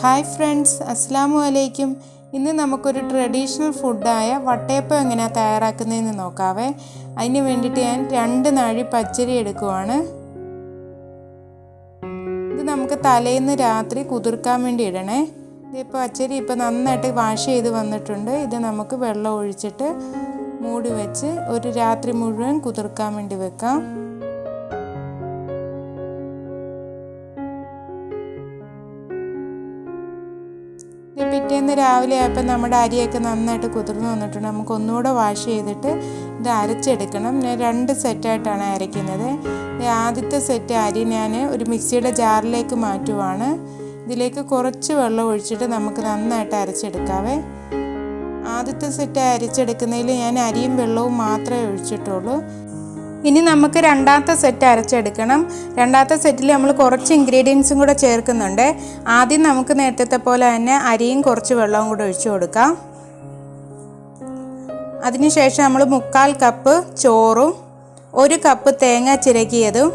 Hi friends അസ്സാമു അലൈക്കും. ഇന്ന് നമുക്കൊരു ട്രഡീഷണൽ ഫുഡായ വട്ടയപ്പം എങ്ങനെയാണ് തയ്യാറാക്കുന്നതെന്ന് നോക്കാവേ. അതിന് വേണ്ടിയിട്ട് ഞാൻ രണ്ട് നാഴി പച്ചരി എടുക്കുവാണ്. ഇത് നമുക്ക് തലേന്ന് രാത്രി കുതിർക്കാൻ വേണ്ടി ഇടണേ. ഇതിപ്പോൾ പച്ചരി ഇപ്പോൾ നന്നായിട്ട് വാഷ് ചെയ്ത് വന്നിട്ടുണ്ട്. ഇത് നമുക്ക് വെള്ളം ഒഴിച്ചിട്ട് മൂടി വെച്ച് ഒരു രാത്രി മുഴുവൻ കുതിർക്കാൻ വേണ്ടി വെക്കാം. പിറ്റേന്ന് രാവിലെ ആയപ്പോൾ നമ്മുടെ അരിയൊക്കെ നന്നായിട്ട് കുതിർന്ന് വന്നിട്ടുണ്ട്. നമുക്ക് ഒന്നുകൂടെ വാഷ് ചെയ്തിട്ട് ഇത് അരച്ചെടുക്കണം. ഞാൻ രണ്ട് സെറ്റായിട്ടാണ് അരയ്ക്കുന്നത്. ആദ്യത്തെ സെറ്റ് അരി ഞാൻ ഒരു മിക്സിയുടെ ജാറിലേക്ക് മാറ്റുവാണ്. ഇതിലേക്ക് കുറച്ച് വെള്ളം ഒഴിച്ചിട്ട് നമുക്ക് നന്നായിട്ട് അരച്ചെടുക്കാവേ. ആദ്യത്തെ സെറ്റ് അരച്ചെടുക്കുന്നതിൽ ഞാൻ അരിയും വെള്ളവും മാത്രമേ ഒഴിച്ചിട്ടുള്ളൂ. ഇനി നമുക്ക് രണ്ടാമത്തെ സെറ്റ് അരച്ചെടുക്കണം. രണ്ടാമത്തെ സെറ്റിൽ നമ്മൾ കുറച്ച് ഇൻഗ്രീഡിയൻസും കൂടെ ചേർക്കുന്നുണ്ട്. ആദ്യം നമുക്ക് നേരത്തെ പോലെ തന്നെ അരിയും കുറച്ച് വെള്ളവും കൂടെ ഒഴിച്ചു കൊടുക്കാം. അതിനുശേഷം നമ്മൾ മുക്കാൽ കപ്പ് ചോറും ഒരു കപ്പ് തേങ്ങ ചിരകിയതും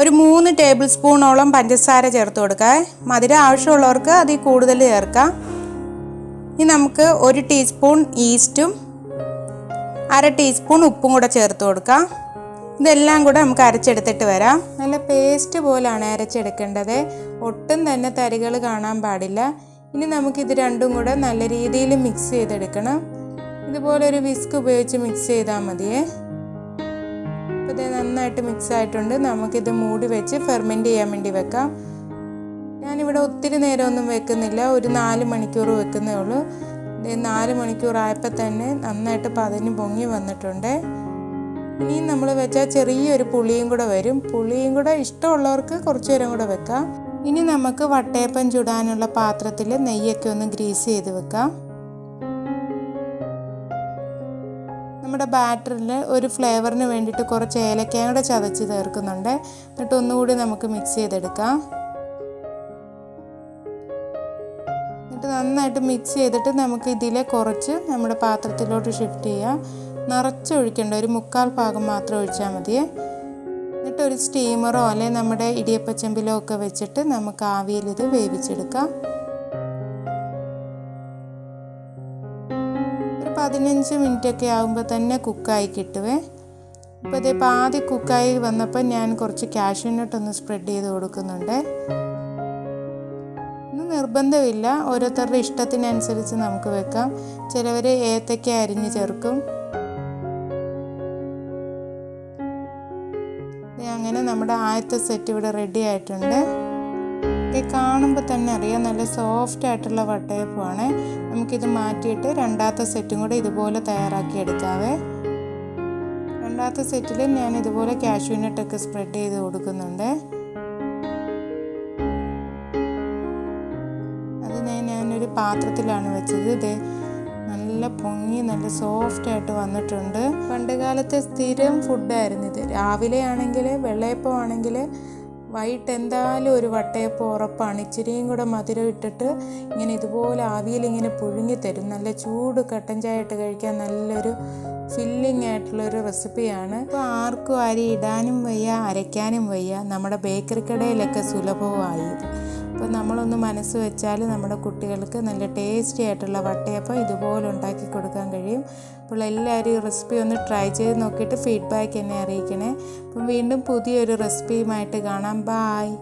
ഒരു മൂന്ന് ടേബിൾ സ്പൂണോളം പഞ്ചസാര ചേർത്ത് കൊടുക്കുക. മധുരം ആവശ്യമുള്ളവർക്ക് അതിൽ കൂടുതൽ ചേർക്കാം. ഇനി നമുക്ക് ഒരു ടീസ്പൂൺ ഈസ്റ്റും അര ടീസ്പൂൺ ഉപ്പും കൂടെ ചേർത്ത് കൊടുക്കാം. ഇതെല്ലാം കൂടെ നമുക്ക് അരച്ചെടുത്തിട്ട് വരാം. നല്ല പേസ്റ്റ് പോലാണ് അരച്ചെടുക്കേണ്ടത്. ഒട്ടും തന്നെ തരികൾ കാണാൻ പാടില്ല. ഇനി നമുക്കിത് രണ്ടും കൂടെ നല്ല രീതിയിൽ മിക്സ് ചെയ്തെടുക്കണം. ഇതുപോലെ ഒരു വിസ്ക് ഉപയോഗിച്ച് മിക്സ് ചെയ്താൽ മതിയേ. അപ്പോൾ ഇത് നന്നായിട്ട് മിക്സ് ആയിട്ടുണ്ട്. നമുക്കിത് മൂടി വെച്ച് ഫെർമെന്റ് ചെയ്യാൻ വേണ്ടി വെക്കാം. ഞാനിവിടെ ഒത്തിരി നേരമൊന്നും വെക്കുന്നില്ല. ഒരു നാല് മണിക്കൂർ വെക്കുന്നേ ഉള്ളൂ. നാല് മണിക്കൂറായപ്പോൾ തന്നെ നന്നായിട്ട് പതഞ്ഞ് പൊങ്ങി വന്നിട്ടുണ്ട്. ഇനി നമ്മൾ വെച്ചാൽ ചെറിയൊരു പുളിയും കൂടെ വരും. പുളിയും കൂടെ ഇഷ്ടമുള്ളവർക്ക് കുറച്ച് നേരം കൂടെ വെക്കാം. ഇനി നമുക്ക് വട്ടയപ്പം ചുടാനുള്ള പാത്രത്തിൽ നെയ്യൊക്കെ ഒന്ന് ഗ്രീസ് ചെയ്ത് വെക്കാം. നമ്മുടെ ബാറ്ററിൽ ഒരു ഫ്ലേവറിന് വേണ്ടിയിട്ട് കുറച്ച് ഏലക്കയും കൂടെ ചതച്ച് ചേർക്കുന്നുണ്ട്. എന്നിട്ട് ഒന്നുകൂടി നമുക്ക് മിക്സ് ചെയ്തെടുക്കാം. എന്നിട്ട് നന്നായിട്ട് മിക്സ് ചെയ്തിട്ട് നമുക്ക് ഇതിലെ കുറച്ച് നമ്മുടെ പാത്രത്തിലോട്ട് ഷിഫ്റ്റ് ചെയ്യാം. നിറച്ചൊഴിക്കേണ്ട ഒരു മുക്കാൽ ഭാഗം മാത്രം ഒഴിച്ചാൽ മതിയേ എന്നിട്ട് ഒരു സ്റ്റീമറോ അല്ലെങ്കിൽ നമ്മുടെ ഇടിയപ്പച്ചെമ്പിലോ ഒക്കെ വെച്ചിട്ട് നമുക്ക് ആവിയിൽ ഇത് വേവിച്ചെടുക്കാം. ഒരു പതിനഞ്ച് മിനിറ്റ് ഒക്കെ ആകുമ്പോൾ തന്നെ കുക്കായി കിട്ടുവേ. അപ്പോൾ ഇതിപ്പോൾ പാതി കുക്കായി വന്നപ്പോൾ ഞാൻ കുറച്ച് കാഷ്യൂനട്ട് ഒന്ന് സ്പ്രെഡ് ചെയ്ത് കൊടുക്കുന്നുണ്ട്. നിർബന്ധമില്ല. ഓരോരുത്തരുടെ ഇഷ്ടത്തിനനുസരിച്ച് നമുക്ക് വെക്കാം. ചിലവർ ഏത്തയ്ക്ക അരിഞ്ഞ് ചേർക്കും. അങ്ങനെ നമ്മുടെ ആദ്യത്തെ സെറ്റ് ഇവിടെ റെഡി ആയിട്ടുണ്ട്. ഇത് കാണുമ്പോൾ തന്നെ അറിയാം നല്ല സോഫ്റ്റ് ആയിട്ടുള്ള വട്ടയപ്പമാണ് നമുക്കിത് മാറ്റിയിട്ട് രണ്ടാമത്തെ സെറ്റും കൂടെ ഇതുപോലെ തയ്യാറാക്കി എടുക്കാവേ. രണ്ടാമത്തെ സെറ്റിൽ ഞാൻ ഇതുപോലെ കാഷ്യൂനട്ടൊക്കെ സ്പ്രെഡ് ചെയ്ത് കൊടുക്കുന്നുണ്ട്. പാത്രത്തിലാണ് വെച്ചത്. ഇത് നല്ല പൊങ്ങി നല്ല സോഫ്റ്റ് ആയിട്ട് വന്നിട്ടുണ്ട്. പണ്ട് കാലത്തെ സ്ഥിരം ഫുഡായിരുന്നു ഇത്. രാവിലെ ആണെങ്കിൽ വെള്ളയപ്പം ആണെങ്കിൽ വൈകിട്ട് എന്തായാലും ഒരു വട്ടയപ്പം ഉറപ്പാണ്. ഇച്ചിരിയും കൂടെ മധുരം ഇട്ടിട്ട് ഇങ്ങനെ ഇതുപോലെ ആവിയിൽ ഇങ്ങനെ പുഴുങ്ങി തരും. നല്ല ചൂട് കട്ടൻ ചായ ഇട്ട് കഴിക്കാൻ നല്ലൊരു ഫില്ലിംഗ് ആയിട്ടുള്ളൊരു റെസിപ്പിയാണ് ഇപ്പോൾ ആർക്കും അരി ഇടാനും വയ്യ അരയ്ക്കാനും വയ്യ. നമ്മുടെ ബേക്കറി കടയിലൊക്കെ സുലഭമായി അപ്പോൾ നമ്മളൊന്ന് മനസ്സ് വെച്ചാൽ നമ്മുടെ കുട്ടികൾക്ക് നല്ല ടേസ്റ്റി ആയിട്ടുള്ള വട്ടയപ്പം ഇതുപോലെ ഉണ്ടാക്കി കൊടുക്കാൻ കഴിയും. അപ്പോൾ എല്ലാവരും ഈ റെസിപ്പി ഒന്ന് ട്രൈ ചെയ്ത് നോക്കിയിട്ട് ഫീഡ്ബാക്ക് എന്നെ അറിയിക്കണേ. അപ്പം വീണ്ടും പുതിയൊരു റെസിപ്പിയുമായിട്ട് കാണാം. ബായ്